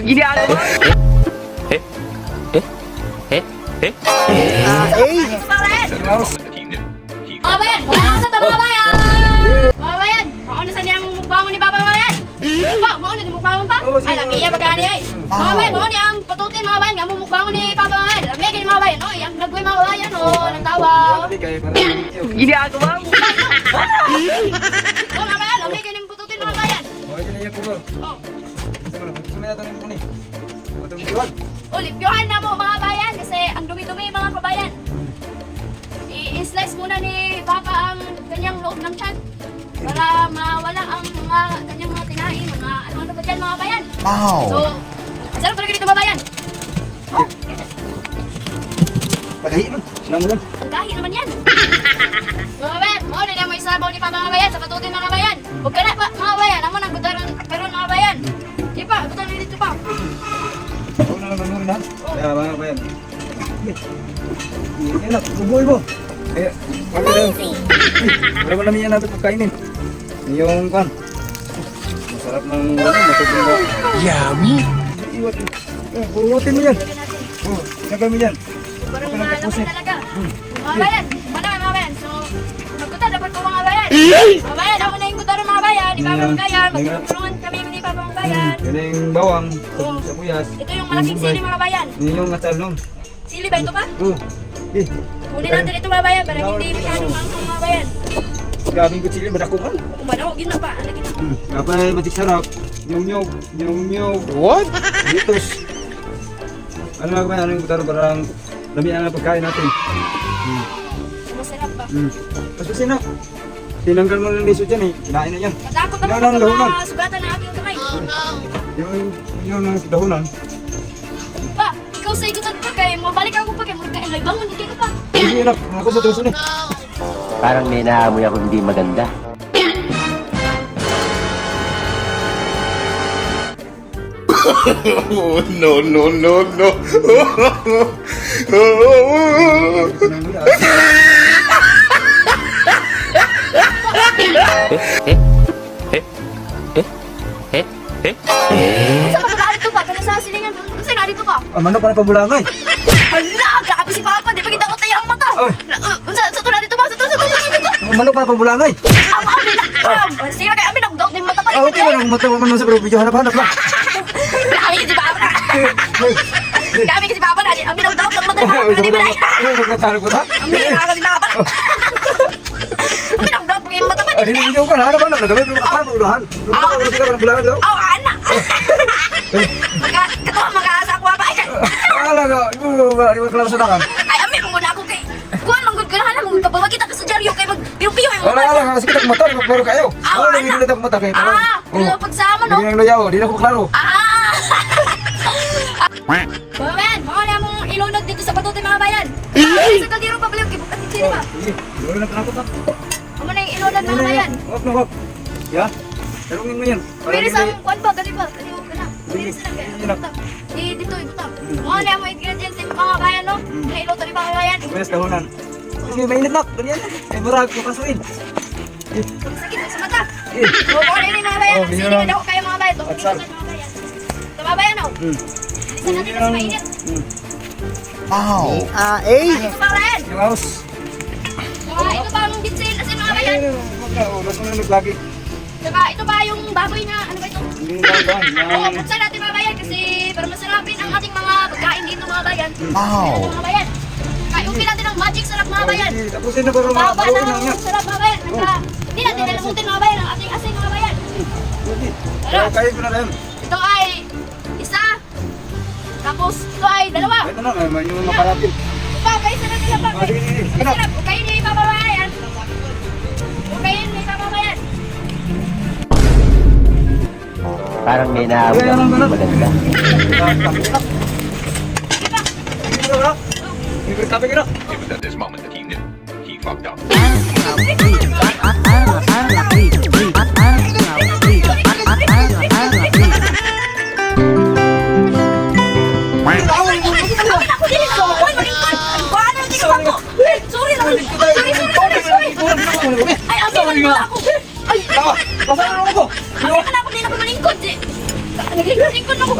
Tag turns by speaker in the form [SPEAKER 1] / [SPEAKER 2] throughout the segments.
[SPEAKER 1] ginagawa?
[SPEAKER 2] Mga bayan, wala sa tama bayan! Mga bayan, mauna sa niyang mukbang ni Papa Bayan. Pa, mauna ni mukbang pa? Ay, lagi iya pagkani ay. Mga bayan, mauna ang patutin mga bayan, nga mukbang ni Papa Bayan. Lagi gini mga bayan, no? Yang nagway mga bayan, no? Nang tawa.
[SPEAKER 1] Ginagawa mo?
[SPEAKER 2] Oh, mga bayan, lagi gini patutin mga bayan. Oh, oh, lipyohan na mo mga bayan kasi ang dumi-dumi mga kabayan. I-slice muna ni Papa ang kanyang loob ng tiyan para mawala ang mga kanyang mga tinahin, mga ano-ano ba dyan mga bayan. So, sarap talaga dito mga bayan. Dahil naman yan. mga bayan, mo na mo isabaw ni Papa mga bayan sa patutin mga bayan. Huwag ka na pa mga bayan, amo nang gutaran karon mga bayan. Di pa, gutaran dito pa.
[SPEAKER 3] Wala mo namin yan natin pagkainin. Yung kan. Masarap ng ano, matutong mo.
[SPEAKER 1] Yummy!
[SPEAKER 3] Iwat. Eh, burutin mo yan. Oh, sagay mo yan.
[SPEAKER 2] Parang mga laman talaga. Mga bayan, mana mga bayan. So, magkuta dapat po mga bayan. Mga bayan, ako na yung kuta ng mga bayan. Di ba mga bayan? Magtulungan kami mga bayan.
[SPEAKER 3] Yan yung bawang, sa buyas.
[SPEAKER 2] Ito yung malaking sili mga bayan.
[SPEAKER 3] Yan yung atal nun.
[SPEAKER 2] Sili ba ito pa?
[SPEAKER 3] Oh, eh,
[SPEAKER 2] Kunin natin ito mga bayan para hindi masyadong manghang mga bayan.
[SPEAKER 3] grabing kutsili, madakuman.
[SPEAKER 2] Na, gina pa. Ano gina?
[SPEAKER 3] Hmm, kapay matik sarap. Yung nyog, yung nyog.
[SPEAKER 1] What?
[SPEAKER 3] Ditos. Ano nga ba, ano yung butaro parang lamian na pagkain natin. Hmm.
[SPEAKER 2] Masarap ba?
[SPEAKER 3] Hmm. Tapos sino? Tinanggal mo ng liso dyan eh. Kinain na yan.
[SPEAKER 2] Matakot
[SPEAKER 3] Yan
[SPEAKER 2] ako
[SPEAKER 3] ang
[SPEAKER 2] sa
[SPEAKER 3] lahunan.
[SPEAKER 2] mga sugatan ng aking kamay.
[SPEAKER 3] Yung, yung ang dahunan.
[SPEAKER 2] Pa, ikaw sa ikutan pa kay mo. Balik ako pa kay mo. Kaya may bangon, hindi ka pa.
[SPEAKER 3] Hindi na, ako sa tuso ni.
[SPEAKER 4] Parang may naamoy ako hindi maganda.
[SPEAKER 5] Oh, no, no, no, no.
[SPEAKER 2] Sa pagkakalit pa, kaya sa silingan. Kasi narito ka.
[SPEAKER 3] Ah, manok pa na pabulangay.
[SPEAKER 2] Hala, grabe si Papa. Di pa kita ko tayo ang mata.
[SPEAKER 3] Ay.
[SPEAKER 2] Uh, Sa sa tulad dito ba? Sa tulad dito. Sa tulad
[SPEAKER 3] Ah, Manok pa na pabulangay.
[SPEAKER 2] Ang amin na. Sira kay amin ang dog din mata pa.
[SPEAKER 3] Ah, okay ba nang matawa man sa video hanap-hanap lang.
[SPEAKER 2] Grabe si Papa. Grabe si Papa na. Amin ang dog ng mata pa.
[SPEAKER 3] Ay,
[SPEAKER 2] Di ba?
[SPEAKER 3] Ano?
[SPEAKER 2] Amin ang si Papa. Pa.
[SPEAKER 3] Ah, di video ko hanap-hanap na gamit mo ka pabulahan. Ano ka sila ka bulangan daw?
[SPEAKER 2] Aw, ana. Maka, katuwa mag-aasa ko pa.
[SPEAKER 3] Ala yung di ba klaro sa takan.
[SPEAKER 2] Ay, amin muna ako kay. Kuan manggod ka na mong papawagita ka sa dyaryo kay mag piyo-piyo
[SPEAKER 3] Ala ala kasi kita mata, di ba klaro kayo.
[SPEAKER 2] Ah,
[SPEAKER 3] Ano
[SPEAKER 2] wala.
[SPEAKER 3] yung hindi mata kayo?
[SPEAKER 2] Ah, wala pagsama no.
[SPEAKER 3] Hindi nang loyaw, di na ko klaro.
[SPEAKER 2] Ah! Bayan, mga na mong ilunod dito sa patutoy mga bayan. Ay, sa kaldero pa yung kibukat dito sino ba?
[SPEAKER 3] Sige, wala na tanakot na.
[SPEAKER 2] Na ilunod mga bayan.
[SPEAKER 3] Wag na wag. Ya. Tarungin mo yan. Hindi-
[SPEAKER 2] sa kwan ba? Gani ba? Gani ba? Gani Pwede sila kaya. Di dito, ibuta. Mga na mong ingredients ng mga bayan, no? Na iluto ni mga bayan.
[SPEAKER 3] Pwes dahonan. Kasi mainit nak, ganyan. Eh marag ko kasuin.
[SPEAKER 2] Sakit sa mata.
[SPEAKER 3] Eh.
[SPEAKER 2] Kung ano yung mga bayan,
[SPEAKER 3] Oh,
[SPEAKER 2] ang
[SPEAKER 3] lang.
[SPEAKER 2] ako kayo mga bayan. Bilisan
[SPEAKER 3] sal.
[SPEAKER 2] mga bayan. Sa mga bayan, no?
[SPEAKER 3] Hmm.
[SPEAKER 2] Bilisan natin kasi mainit.
[SPEAKER 1] Wow! Ah, eh!
[SPEAKER 3] House.
[SPEAKER 2] Saka ito pa ang bitsil kasi mga bayan.
[SPEAKER 3] Eh, wag na, oras mo na lagi.
[SPEAKER 2] Saka ito pa yung baboy na, ano ba ito?
[SPEAKER 3] Hindi na dahan.
[SPEAKER 2] Oo, buksan natin mga bayan kasi para masarapin ang ating mga pagkain dito mga bayan.
[SPEAKER 1] Wow!
[SPEAKER 2] Ano mga bayan? Kayupin natin ang magic sarap mga bayan.
[SPEAKER 3] Tapusin na pero mga
[SPEAKER 2] Baba
[SPEAKER 3] baluin
[SPEAKER 2] na
[SPEAKER 3] yan.
[SPEAKER 2] ang sarap mga bayan. Naka, hindi natin nalamutin mga bayan ang ating asing mga bayan.
[SPEAKER 3] Kaya kaya ko na rin.
[SPEAKER 2] Ito ay isa. Tapos ito ay dalawa.
[SPEAKER 3] Ito na, may yung makalapit.
[SPEAKER 2] Pa, kayo sa natin lang pa. Ay, sarap. Kayo ni papabayan.
[SPEAKER 4] Parang may naamoy ako hindi maganda.
[SPEAKER 5] Was at this moment that he knew he fucked up.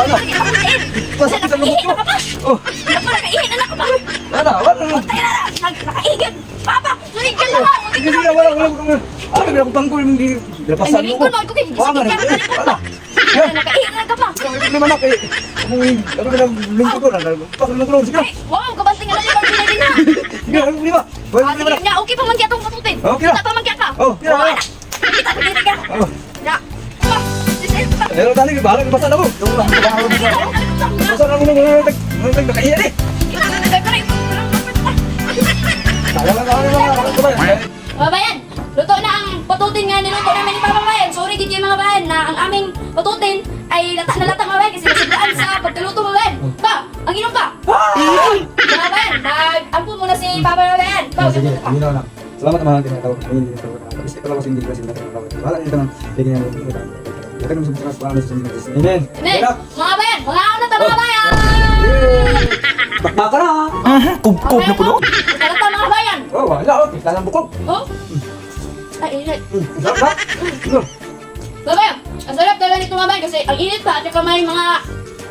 [SPEAKER 2] Wala oke, kain. Basta kita lumot ko.
[SPEAKER 3] Oh. Wala na
[SPEAKER 2] kain. Anak ko ba?
[SPEAKER 3] Wala, wala.
[SPEAKER 2] Tayo na lang. Nakaigid. Papa, sunig ka lang.
[SPEAKER 3] Hindi na wala. Wala ko. Ano, wala ko tanggol. Hindi. Lapasan mo ko.
[SPEAKER 2] Wala na.
[SPEAKER 3] Wala.
[SPEAKER 2] Nakaigid lang ka pa.
[SPEAKER 3] Hindi naman ako. Ako na lang lumot ko. Pakalunod ko. Sige.
[SPEAKER 2] Wow, kabanting na lang. Pagpilay na.
[SPEAKER 3] Sige, hindi
[SPEAKER 2] ba? Okay pa man kaya itong patutin.
[SPEAKER 3] Okay na.
[SPEAKER 2] Kita pa man kaya ka.
[SPEAKER 3] Oh,
[SPEAKER 2] kaya. Kita pa kaya ka.
[SPEAKER 3] Oh.
[SPEAKER 2] Ya.
[SPEAKER 3] Pero tali, bahala ka basa na ko. Ka basa. Na ko nung nangangag nakaiya eh. Kaya lang ako mga kapatid.
[SPEAKER 2] Mga bayan, luto na ang patutin nga niluto namin ni Papa Bayan. Sorry dito yung mga bayan na ang aming patutin ay latak na latak mga bayan kasi nasiglaan sa pagkaluto mga bayan. Pa, ang inom ka. Mga bayan, nag-ampo muna si Papa Bayan. Pa,
[SPEAKER 3] Sige, na lang. Salamat naman tinatawag. Ayun, tinatawag. Tapos ito lang kasi hindi kasi tinatawag. Wala nito nang bigyan niya ng ito. Ito kung sa sa mga Amen.
[SPEAKER 2] Ne, mga bayan, mga ako na ta mga bayan.
[SPEAKER 3] Bakma ka na.
[SPEAKER 1] Kubkob na puno.
[SPEAKER 2] Talata mga bayan.
[SPEAKER 3] Oh, wala oh, kita ng bukog.
[SPEAKER 2] Oh? Ay, init.
[SPEAKER 3] Sarap na. Ano?
[SPEAKER 2] Babayan, ang sarap talaga nito mga bayan kasi ang init pa at saka may mga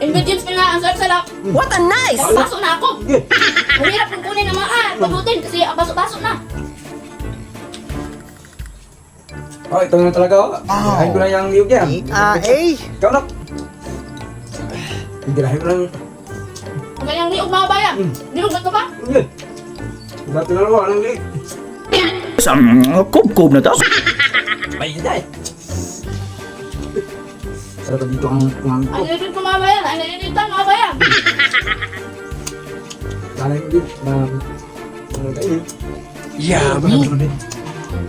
[SPEAKER 2] ingredients pa nga ang sarap-sarap.
[SPEAKER 1] What a nice!
[SPEAKER 2] Baso na ako.
[SPEAKER 3] Sige.
[SPEAKER 2] Mahirap kung kunin ng mga ah, paglutin kasi ang baso-baso na.
[SPEAKER 3] Oh, ito na talaga oh. Tirahin ko na yung niyog niya.
[SPEAKER 1] Ah, eh.
[SPEAKER 3] Ikaw na. Tirahin ko lang.
[SPEAKER 2] Kanyang niyog mga bayan.
[SPEAKER 3] Hmm.
[SPEAKER 2] Niyog ba ito ba?
[SPEAKER 3] Hindi. Ba't na naman ang niyog? Isang
[SPEAKER 1] uh, kub-kub na to.
[SPEAKER 3] May hindi. Sarap dito ang kumami ko.
[SPEAKER 2] Ang niyog ko mga bayan. Ang niyog ko mga bayan.
[SPEAKER 3] Kala yung niyog. Ano tayo?
[SPEAKER 1] Yeah, mga Yummy.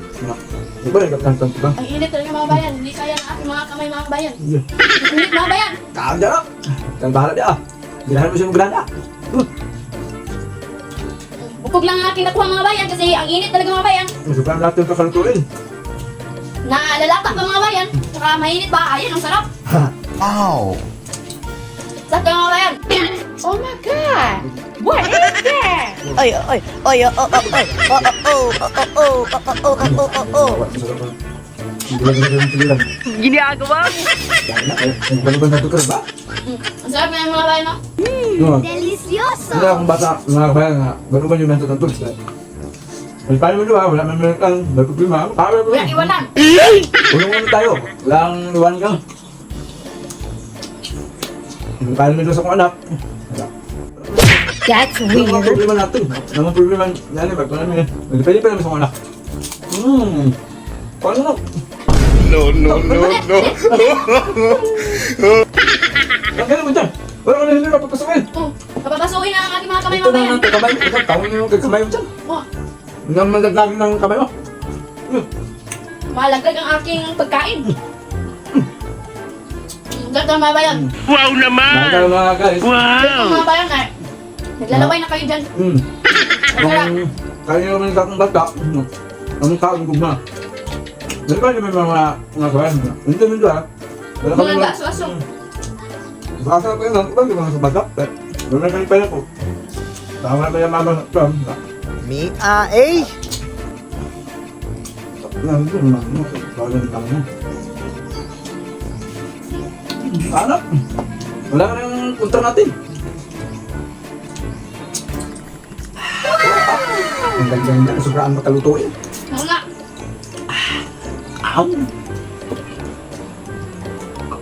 [SPEAKER 3] Di ba nagkakantang ba?
[SPEAKER 2] Ang init talaga mga bayan. Hindi kaya ng aking mga kamay mga bayan. Init mga bayan.
[SPEAKER 3] Kaam dyan ah. Kang bahala dia ah. Bilahan mo siya maglanda. Uh,
[SPEAKER 2] Bukog lang ang aking nakuha mga bayan kasi ang init talaga mga bayan.
[SPEAKER 3] Sobrang lahat yung kakalutuin.
[SPEAKER 2] Nalalata pa mga bayan. Saka mainit ba? Ayan, ang sarap.
[SPEAKER 1] Wow.
[SPEAKER 2] Sarap ka mga bayan. Oh my God! What is that?
[SPEAKER 1] Ay, ay, ay, ay, ay, ay, oh, oh, oh, oh, oh, oh, oh, oh, oh, oh. Ginagawa mo.
[SPEAKER 3] Na, eh, ang balibang natukar ba?
[SPEAKER 2] Mm, Ang sarap na yung mga bayan, no?
[SPEAKER 3] No.
[SPEAKER 2] Delicioso!
[SPEAKER 3] Hindi akong bata, mga kaya nga, balibang yung nasa tantos. Ay, paano mo diba? Wala man meron kang, may problema.
[SPEAKER 2] Walang iwanan.
[SPEAKER 3] Tulong muna tayo. Walang iwan kang. Kaya mo sa kong anak.
[SPEAKER 2] That's
[SPEAKER 3] Ano ang problema natin? Ano ang problema yan? Ba't wala namin? Pwede pa namin sa kong anak. Hmm. Paano na?
[SPEAKER 5] No, no, no, no.
[SPEAKER 3] Ang gano'n mo dyan? Wala ka na hindi napapasukin.
[SPEAKER 2] Oh, papapasukin na ang aking mga kamay
[SPEAKER 3] Ito
[SPEAKER 2] mga
[SPEAKER 3] na ang kamay mo. Ito, tawag mo yung kamay mo dyan.
[SPEAKER 2] Oh,
[SPEAKER 3] naman magdagdag ng kamay mo.
[SPEAKER 2] Malaglag ang aking pagkain. Tama ba? Wow naman! Nakakalawa
[SPEAKER 3] mga guys.
[SPEAKER 2] Wow! ba yun? eh? Naglalaway na kayo dyan.
[SPEAKER 3] Mm. Masarap. Kung kayo naman sa akong bata, mm, ang kaon ko na. Dali pa naman mga mga kawan. Hindi naman doon ha. Wala kami
[SPEAKER 2] Mga
[SPEAKER 3] mga...
[SPEAKER 2] gaso-aso.
[SPEAKER 3] Baka pa yun, ang ibang mga sa bata. Wala kami pa ako. Tama na yung mama sa na.
[SPEAKER 1] Mi A A.
[SPEAKER 3] Nandun, mga mga sa- sa- sa- sa- ano? Wala ka rin punta natin. Ang ganda niya, sobrang makalutuin.
[SPEAKER 2] Oo nga.
[SPEAKER 3] Ow!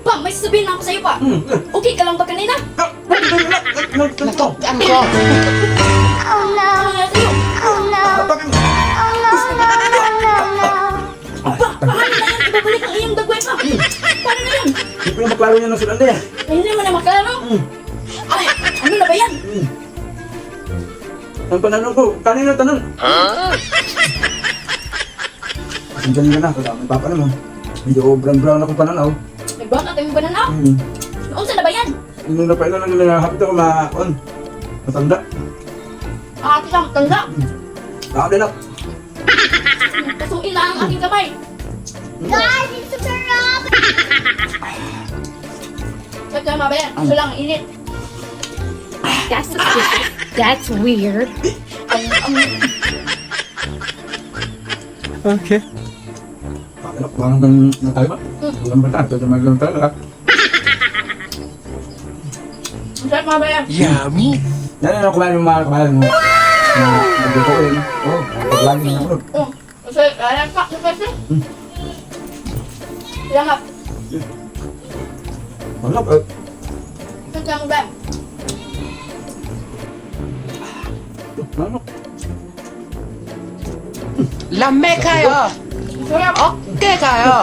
[SPEAKER 2] Pa, may sasabihin ako sa'yo pa.
[SPEAKER 3] Hmm.
[SPEAKER 2] Okay ka lang ba kanina? Oh no! sa'yo?
[SPEAKER 3] Hindi ko na maklaro niya ng yan.
[SPEAKER 2] Ay, hindi mo na maklaro.
[SPEAKER 3] Hmm.
[SPEAKER 2] Ay, ano na ba yan?
[SPEAKER 3] Ang pananong ko, kanina tanong. Kasi kanina na, kasama yung papa naman. Medyo brown-brown akong pananaw.
[SPEAKER 2] Nagbaka tayo ba na na?
[SPEAKER 3] Hmm.
[SPEAKER 2] Noon sa na ba yan?
[SPEAKER 3] Nung napailan lang nila, hapit ako ma... on, Matanda.
[SPEAKER 2] Ah, ati lang, tanda.
[SPEAKER 3] Ako din ako.
[SPEAKER 2] Kasuin na ang aking kamay. Guys, it's a Teka, mabaya. Gusto lang, init.
[SPEAKER 6] That's that's weird.
[SPEAKER 1] Okay.
[SPEAKER 3] Parang ng tayo ba? Hmm. Walang bata. Pwede maglang talaga.
[SPEAKER 2] Masarap mabaya.
[SPEAKER 5] Yummy!
[SPEAKER 3] Yan na kumain mo mga kumain mo. Nagdutuin. Oo, oh, paglagin oh, na ulo.
[SPEAKER 2] Oo, masarap. Alam pa, masarap. Hmm kasi. Salamat.
[SPEAKER 3] Ano? Eh,
[SPEAKER 2] Kasi ang bayan.
[SPEAKER 3] ano?
[SPEAKER 7] lambe kayo.
[SPEAKER 2] Sarap.
[SPEAKER 7] Okay kayo.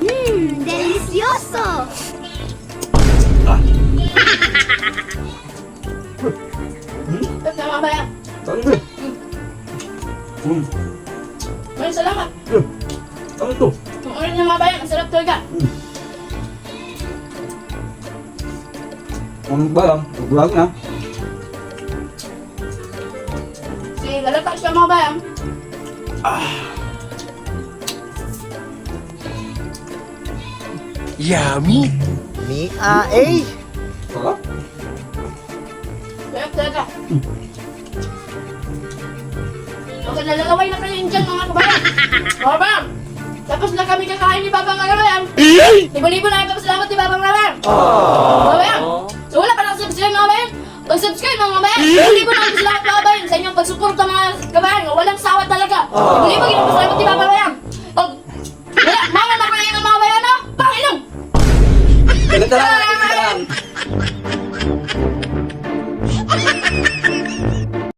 [SPEAKER 1] Mmm, delicioso!
[SPEAKER 2] Kasi mga bayan.
[SPEAKER 3] Ano ba? Hmm. Ano ba lang? Paglagi na.
[SPEAKER 2] Si lalata siya mga bayan.
[SPEAKER 5] Yummy.
[SPEAKER 8] Ni Aay.
[SPEAKER 3] Sarap.
[SPEAKER 2] Sarap talaga. Okay, nalalaway na kayo dyan mga kabayan. Mga bayan. Tapos na kami kakain ni Babang Kagabayan. Libo-libo na ito salamat ni Babang Kagabayan. Mga